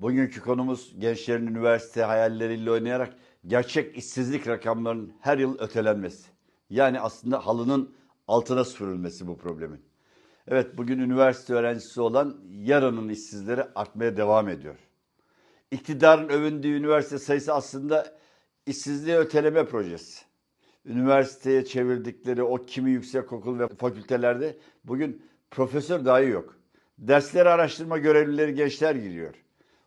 Bugünkü konumuz gençlerin üniversite hayalleriyle oynayarak gerçek işsizlik rakamlarının her yıl ötelenmesi. Yani aslında halının altına süpürülmesi bu problemin. Evet bugün üniversite öğrencisi olan yarının işsizleri artmaya devam ediyor. İktidarın övündüğü üniversite sayısı aslında işsizliği öteleme projesi. Üniversiteye çevirdikleri o kimi yüksekokul ve fakültelerde bugün profesör dahi yok. Dersleri araştırma görevlileri gençler giriyor.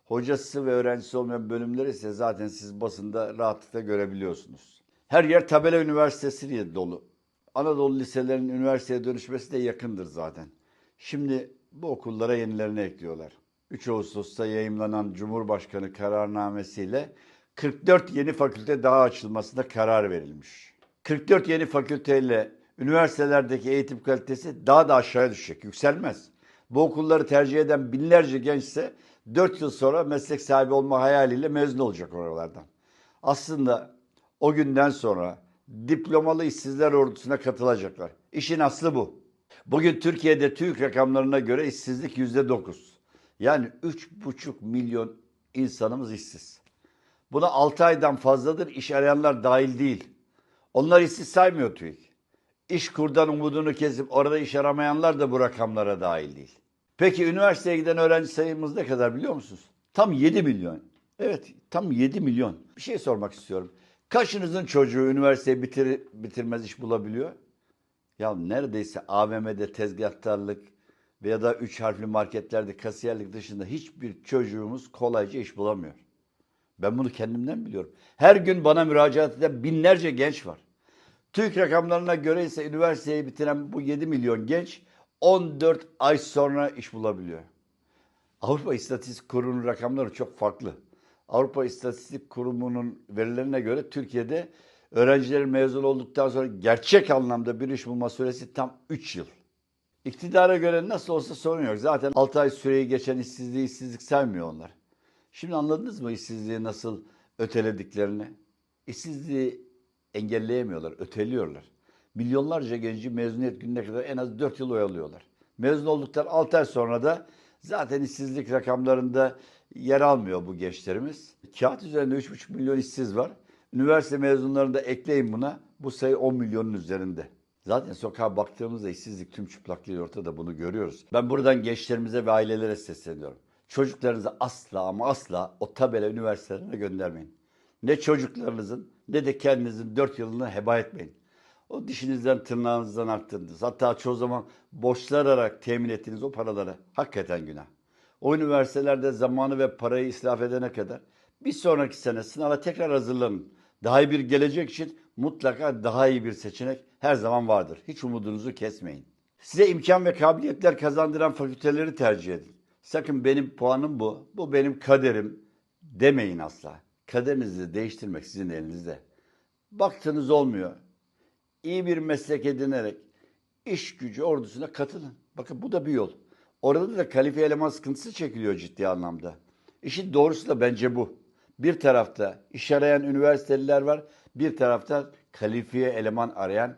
Hocası ve öğrencisi olmayan bölümleri ise zaten siz basında rahatlıkla görebiliyorsunuz. Her yer tabela üniversitesi diye dolu. Anadolu liselerinin üniversiteye dönüşmesi de yakındır zaten. Şimdi bu okullara yenilerini ekliyorlar. 3 Ağustos'ta yayımlanan Cumhurbaşkanı kararnamesiyle 44 yeni fakülte daha açılmasına karar verilmiş. 44 yeni fakülteyle üniversitelerdeki eğitim kalitesi daha da aşağıya düşecek, yükselmez. Bu okulları tercih eden binlerce genç ise 4 yıl sonra meslek sahibi olma hayaliyle mezun olacak oralardan. Aslında o günden sonra diplomalı işsizler ordusuna katılacaklar. İşin aslı bu. Bugün Türkiye'de TÜİK rakamlarına göre işsizlik yüzde dokuz. Yani 3,5 milyon insanımız işsiz. Buna 6 aydan fazladır iş arayanlar dahil değil. Onlar işsiz saymıyor TÜİK. İş kurdan umudunu kesip orada iş aramayanlar da bu rakamlara dahil değil. Peki üniversiteye giden öğrenci sayımız ne kadar biliyor musunuz? Tam 7 milyon. Evet tam 7 milyon. Bir şey sormak istiyorum. Kaçınızın çocuğu üniversiteyi bitir, bitirmez iş bulabiliyor? Ya neredeyse AVM'de tezgahtarlık veya da üç harfli marketlerde kasiyerlik dışında hiçbir çocuğumuz kolayca iş bulamıyor. Ben bunu kendimden biliyorum. Her gün bana müracaat eden binlerce genç var. TÜİK rakamlarına göre ise üniversiteyi bitiren bu 7 milyon genç 14 ay sonra iş bulabiliyor. Avrupa İstatistik Kurumu'nun rakamları çok farklı. Avrupa İstatistik Kurumu'nun verilerine göre Türkiye'de öğrencilerin mezun olduktan sonra gerçek anlamda bir iş bulma süresi tam 3 yıl. İktidara göre nasıl olsa sorun yok. Zaten 6 ay süreyi geçen işsizliği işsizlik saymıyor onlar. Şimdi anladınız mı işsizliği nasıl ötelediklerini? İşsizliği engelleyemiyorlar, öteliyorlar. Milyonlarca genci mezuniyet gününe kadar en az 4 yıl oyalıyorlar. Mezun olduktan 6 ay sonra da zaten işsizlik rakamlarında yer almıyor bu gençlerimiz. Kağıt üzerinde 3,5 milyon işsiz var. Üniversite mezunlarını da ekleyin buna. Bu sayı 10 milyonun üzerinde. Zaten sokağa baktığımızda işsizlik tüm çıplaklığıyla ortada bunu görüyoruz. Ben buradan gençlerimize ve ailelere sesleniyorum. Çocuklarınızı asla ama asla o tabela üniversitelerine göndermeyin. Ne çocuklarınızın ne de kendinizin 4 yılını heba etmeyin. O dişinizden tırnağınızdan arttırdınız. Hatta çoğu zaman borçlanarak temin ettiğiniz o paraları hakikaten günah. O üniversitelerde zamanı ve parayı israf edene kadar bir sonraki sene sınava tekrar hazırlanın. Daha iyi bir gelecek için mutlaka daha iyi bir seçenek her zaman vardır. Hiç umudunuzu kesmeyin. Size imkan ve kabiliyetler kazandıran fakülteleri tercih edin. Sakın benim puanım bu, bu benim kaderim demeyin asla. Kaderinizi değiştirmek sizin elinizde. Baktınız olmuyor. İyi bir meslek edinerek iş gücü ordusuna katılın. Bakın bu da bir yol. Orada da kalifiye eleman sıkıntısı çekiliyor ciddi anlamda. İşin doğrusu da bence bu. Bir tarafta iş arayan üniversiteliler var, bir tarafta kalifiye eleman arayan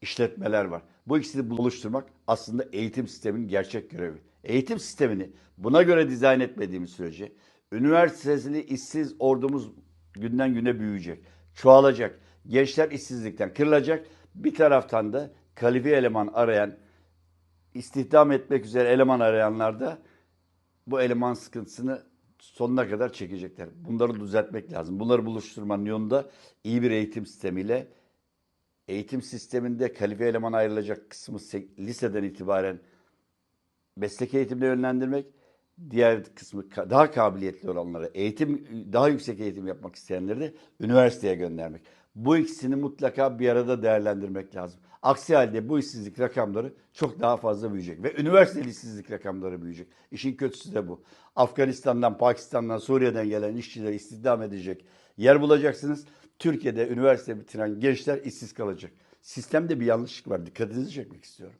işletmeler var. Bu ikisini buluşturmak aslında eğitim sisteminin gerçek görevi. Eğitim sistemini buna göre dizayn etmediğimiz sürece üniversitesini işsiz ordumuz günden güne büyüyecek, çoğalacak. Gençler işsizlikten kırılacak. Bir taraftan da kalifiye eleman arayan, istihdam etmek üzere eleman arayanlar da bu eleman sıkıntısını sonuna kadar çekecekler. Bunları düzeltmek lazım. Bunları buluşturmanın yolunda iyi bir eğitim sistemiyle eğitim sisteminde kalifiye eleman ayrılacak kısmı se- liseden itibaren meslek eğitimine yönlendirmek, diğer kısmı daha kabiliyetli olanları, eğitim daha yüksek eğitim yapmak isteyenleri de üniversiteye göndermek. Bu ikisini mutlaka bir arada değerlendirmek lazım. Aksi halde bu işsizlik rakamları çok daha fazla büyüyecek ve üniversiteli işsizlik rakamları büyüyecek. İşin kötüsü de bu. Afganistan'dan, Pakistan'dan, Suriye'den gelen işçileri istihdam edecek yer bulacaksınız. Türkiye'de üniversite bitiren gençler işsiz kalacak. Sistemde bir yanlışlık var. Dikkatinizi çekmek istiyorum.